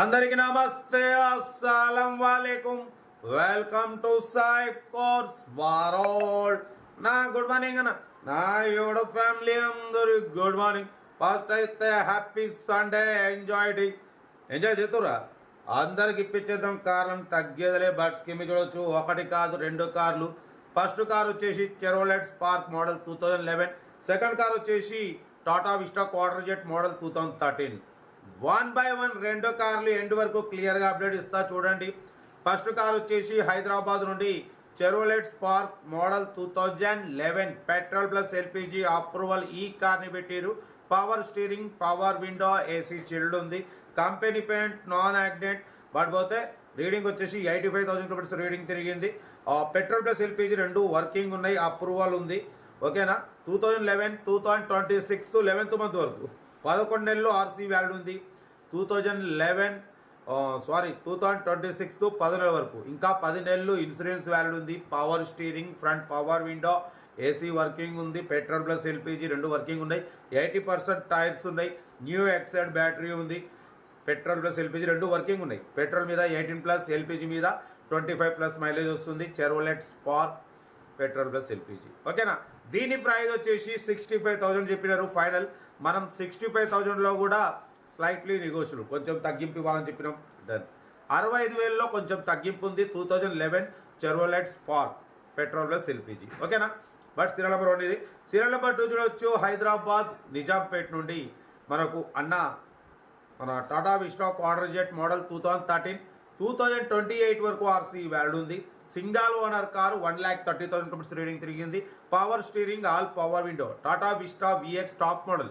అందరికి నమస్తే అస్సలం వాలేకుం. వెల్కమ్ టు సాయిబ్ కోర్స్ వారోడ్ నా గుడ్ మార్నింగ్ అన్న. నా యోడ ఫ్యామిలీ అందరు గుడ్ మార్నింగ్ ఫస్ట్ అయితే హ్యాపీ సండే ఎంజాయ్ డి ఎంజాయ్ చేతురా అందరికి ఇప్పించేద్దాం కార్లను తగ్గేదిలే బట్స్ స్కీమ్ చూడొచ్చు. ఒకటి కాదు రెండు కార్లు. ఫస్ట్ కార్ వచ్చేసి Chevrolet Spark model two thousand eleven second car వచ్చేసి Tata Vista quadrajet model two thousand thirteen one by one రెండో కార్లు ఎండ్ వరకు క్లియర్గా అప్డేట్ ఇస్తా చూడండి. ఫస్ట్ కార్ వచ్చేసి హైదరాబాద్ నుండి Chevrolet Spark model two thousand eleven petrol plus LPG approval ఈ కార్ని పెట్టారు. Power steering power window AC chilled ఉంది. Company paint non accident. But పోతే రీడింగ్ వచ్చేసి eighty five thousand rupees reading తిరిగింది. పెట్రోల్ ప్లస్ ఎల్పిజి రెండు వర్కింగ్ ఉన్నాయి approval ఉంది. ఓకేనా? Two thousand eleven two thousand twenty sixth eleventh month వరకు. పదకొండు నెలలు ఆర్సీ వ్యాల్యూ ఉంది. Two thousand eleven sorry two thousand twenty six two నెలల వరకు. ఇంకా పది నెలలు ఇన్సూరెన్స్ వ్యాల్యూ ఉంది. Power steering front power window AC working ఉంది. పెట్రోల్ ప్లస్ ఎల్పిజి రెండు వర్కింగ్ ఉన్నాయి. ఎయిటీ పర్సెంట్ టైర్స్ ఉన్నాయి. న్యూ ఎక్సైడ్ బ్యాటరీ ఉంది. పెట్రోల్ ప్లస్ ఎల్పిజి రెండు వర్కింగ్ ఉన్నాయి. పెట్రోల్ మీద ఎయిటీన్ ప్లస్ ఎల్పిజి మీద ట్వంటీ ఫైవ్ ప్లస్ మైలేజ్ వస్తుంది. Chevrolet Spark petrol plus LPG. ఓకేనా? దీని ప్రైస్ వచ్చేసి సిక్స్టీ ఫైవ్ థౌజండ్ చెప్పినారు. ఫైనల్ మనం సిక్స్టీ ఫైవ్ థౌజండ్లో కూడా స్లైట్లీ నెగోషియబుల్ కొంచెం తగ్గింపు ఇవ్వాలని చెప్పినాం. డన్ అరవై ఐదు వేలలో కొంచెం తగ్గింపు ఉంది. Two thousand eleven Chevrolet Spark petrol plus LPG. ఓకేనా? బట్ సీరియల్ నెంబర్ వన్ ఇది. సీరియల్ నెంబర్ టూ చూడవచ్చు హైదరాబాద్ నిజాంపేట్ నుండి మనకు అన్న మన Tata Vista quadrajet model two thousand thirteen two thousand twenty eight వరకు ఆర్సీ వ్యాల్యూ ఉంది. Single owner car one lakh thirty thousand kilometres reading తిరిగింది. Power steering all power window Tata Vista VX top model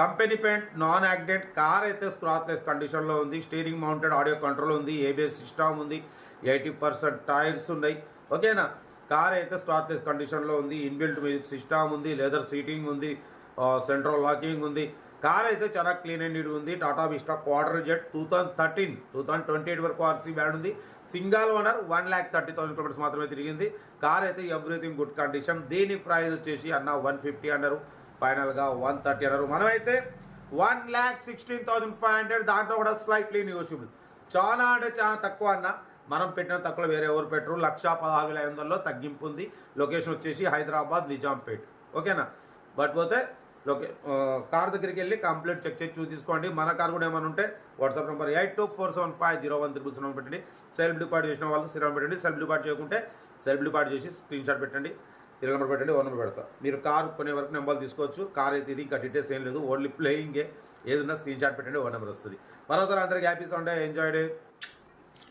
company paint non accident car అయితే scratchless కండిషన్లో ఉంది. Steering mounted audio control ఉంది. ABS system ఉంది. Eighty percent tyres ఉన్నాయి. ఓకేనా car అయితే scratchless కండిషన్లో ఉంది. ఇన్బిల్ట్ మ్యూజిక్ సిస్టమ్ ఉంది. లెదర్ సీటింగ్ ఉంది. Uh, సెంట్రల్ లాకింగ్ ఉంది. కార్ అయితే చాలా క్లీన్ అండ్ నీట్ ఉంది. Tata Vista Quadrajet two thousand thirteen two thousand twenty eight వరకు ఆర్సీ వ్యాడ్ ఉంది. Single owner one lakh thirty thousand kilometres మాత్రమే తిరిగింది. కార్ అయితే ఎవ్రీథింగ్ గుడ్ కండిషన్ దీని ప్రైస్ వచ్చేసి అన్న వన్ ఫిఫ్టీ అన్నారు. ఫైనల్గా వన్ థర్టీ అన్నారు. మనమైతే one lakh sixteen thousand five hundred దాంట్లో కూడా స్లైట్లీ నెగోషియబుల్ చాలా అంటే చాలా తక్కువ అన్న. మనం పెట్టిన తక్కువ వేరే ఎవరు పెట్టరు. లక్ష పదహారు వేల ఐదు వందలలో తగ్గింపు ఉంది. లొకేషన్ వచ్చేసి హైదరాబాద్ నిజాంపేట్. ఓకేనా బట్ పోతే లోకే కార్ దగ్గరికి వెళ్ళి కంప్లీట్ చెక్ చేసి చూసి తీసుకోండి మన కార్ కూడా ఏమైనా ఉంటే WhatsApp number eight two four seven five zero one triple seven పెట్టండి. సెల్ఫ్ డిపార్ట్ చేసిన వాళ్ళు స్థిరం పెట్టండి. సెల్ఫ్ డిపార్ట్ చేయకుంటే సెల్ఫ్ డిపార్ట్ చేసి స్క్రీన్ షాట్ పెట్టండి. సీరియల్ నెంబర్ పెట్టండి ఓన్ నెంబర్ పెడతా. మీరు కార్ కొనే వరకు నెంబర్ తీసుకోవచ్చు. కార్ అయితే ఇది ఇంకా డీటెయిల్స్ ఏం లేదు. ఓన్లీ ప్లేయింగే. ఏదన్నా స్క్రీన్ షాట్ పెట్టండి ఓన్ నెంబర్ వస్తుంది. మరోసారి అందరికి happy Sunday. Enjoy day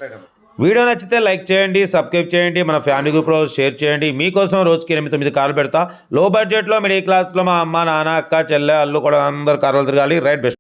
right అమ్మా వీడియో నచ్చితే లైక్ చేయండి సబ్స్క్రైబ్ చేయండి మన ఫ్యామిలీ గ్రూప్లో షేర్ చేయండి. మీకోసం రోజుకి ఎనిమిది తొమ్మిది కార్లు పెడతా. లో బడ్జెట్లో మిడిల్ క్లాస్లో మా అమ్మ నాన్న అక్క చెల్లె అల్లు కూడా అందరు కార్లు తిరగాలి. Right best.